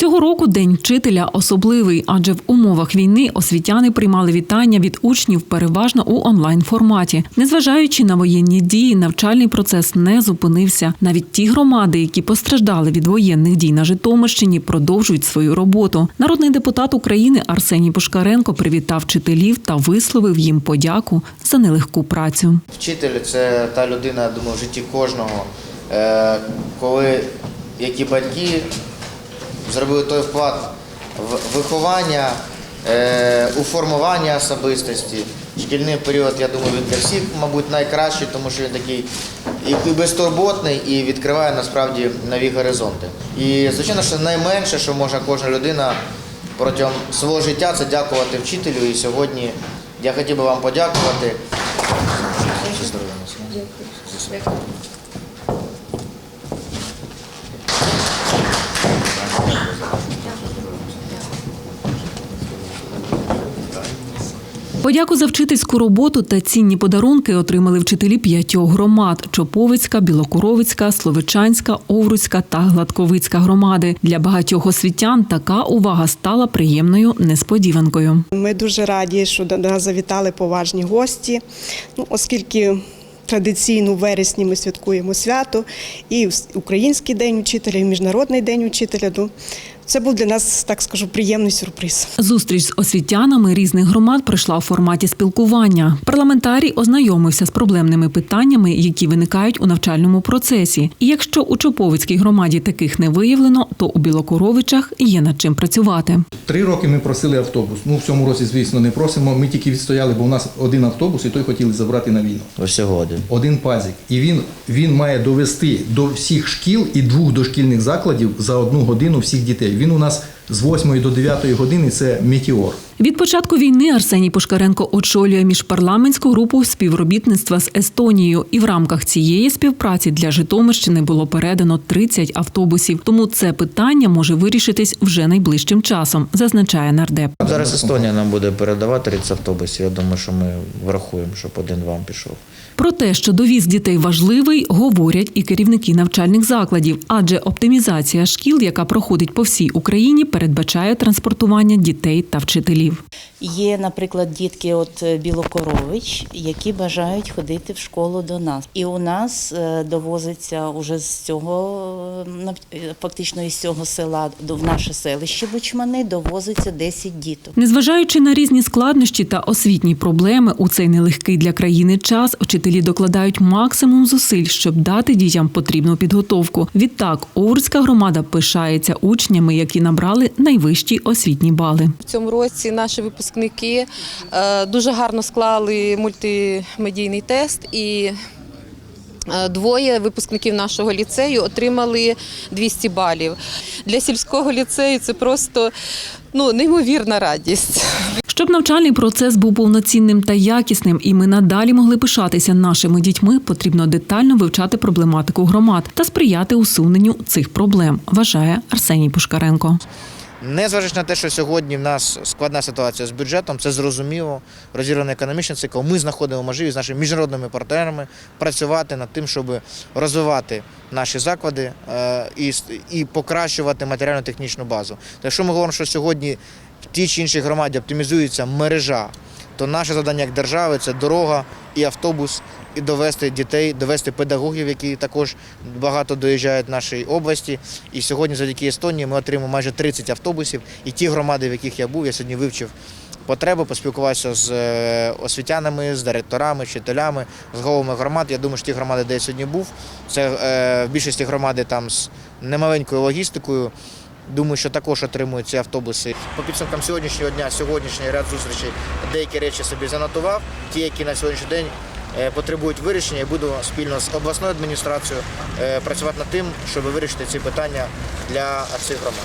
Цього року День вчителя особливий, адже в умовах війни освітяни приймали вітання від учнів переважно у онлайн форматі. Незважаючи на воєнні дії, навчальний процес не зупинився. Навіть ті громади, які постраждали від воєнних дій на Житомирщині, продовжують свою роботу. Народний депутат України Арсеній Пушкаренко привітав вчителів та висловив їм подяку за нелегку працю. Вчитель це та людина, я думаю, в житті кожного, е, коли які батьки зробили той вклад в виховання, е, у формування особистості. Шкільний період, я думаю, він для всіх, мабуть, найкращий, тому що він такий і безтурботний, і відкриває насправді нові горизонти. І звичайно, що найменше, що може кожна людина протягом свого життя, це дякувати вчителю. І сьогодні я хотів би вам подякувати. Щастя, Подяку за вчительську роботу та цінні подарунки отримали вчителі п'ятьох громад: Чоповицька, Білокуровицька, Словичанська, Овруцька та Гладковицька громади. Для багатьох освітян така увага стала приємною несподіванкою. Ми дуже раді, що до нас завітали поважні гості, ну, оскільки традиційно у вересні ми святкуємо свято і Український день учителя, і Міжнародний день учителя. Ну, Це був для нас, так скажу, приємний сюрприз. Зустріч з освітянами різних громад пройшла у форматі спілкування. Парламентарій ознайомився з проблемними питаннями, які виникають у навчальному процесі. І якщо у Чоповицькій громаді таких не виявлено, то у Білокуровичах є над чим працювати. Три роки ми просили автобус. Ну, в цьому році, звісно, не просимо. Ми тільки відстояли, бо у нас один автобус, і той хотіли забрати на війну. Всього один. Один пазик. І він, він має довести до всіх шкіл і двох дошкільних закладів за одну годину всіх дітей. Він у нас з 8 до 9 години це метеор. Від початку війни Арсеній Пушкаренко очолює міжпарламентську групу співробітництва з Естонією, і в рамках цієї співпраці для Житомирщини було передано 30 автобусів. Тому це питання може вирішитись вже найближчим часом, зазначає нардеп. Зараз Естонія нам буде передавати 30 автобусів. Я думаю, що ми врахуємо, щоб один вам пішов. Про те, що довіз дітей важливий, говорять і керівники навчальних закладів, адже оптимізація шкіл, яка проходить по всій Україні, передбачає транспортування дітей та вчителів. Є, наприклад, дітки от е, Білокорович, які бажають ходити в школу до нас. І у нас е, довозиться уже з цього е, фактично із цього села до в наше селище Бучмани довозиться 10 діток. Незважаючи на різні складнощі та освітні проблеми у цей нелегкий для країни час, вчителі докладають максимум зусиль, щоб дати дітям потрібну підготовку. Відтак, Овруцька громада пишається учнями, які набрали найвищі освітні бали. В цьому році наші випускники е, дуже гарно склали мультимедійний тест і. е, Двоє випускників нашого ліцею отримали 200 балів. Для сільського ліцею це просто ну, неймовірна радість. Щоб навчальний процес був повноцінним та якісним, і ми надалі могли пишатися нашими дітьми, потрібно детально вивчати проблематику громад та сприяти усуненню цих проблем, вважає Арсеній Пушкаренко. Незважаючи на те, що сьогодні в нас складна ситуація з бюджетом, це зрозуміло, розірваний економічний цикл. Ми знаходимо можливість з нашими міжнародними партнерами працювати над тим, щоб розвивати наші заклади е, і, покращувати матеріально-технічну базу. Якщо ми говоримо, що сьогодні в тій чи іншій громаді оптимізується мережа, то наше завдання як держави це дорога і автобус, і довести дітей, довести педагогів, які також багато доїжджають в нашій області. І сьогодні, завдяки Естонії, ми отримаємо майже 30 автобусів. І ті громади, в яких я був, я сьогодні вивчив потреби, поспілкувався з е, освітянами, з директорами, вчителями, з головами громад. Я думаю, що ті громади, де я сьогодні був, це е, в більшості громади там з немаленькою логістикою. Думаю, що також отримують ці автобуси. По підсумкам сьогоднішнього дня, сьогоднішній ряд зустрічей, деякі речі собі занотував. Ті, які на сьогоднішній день е, потребують вирішення, я буду спільно з обласною адміністрацією е, працювати над тим, щоб вирішити ці питання для цих громад.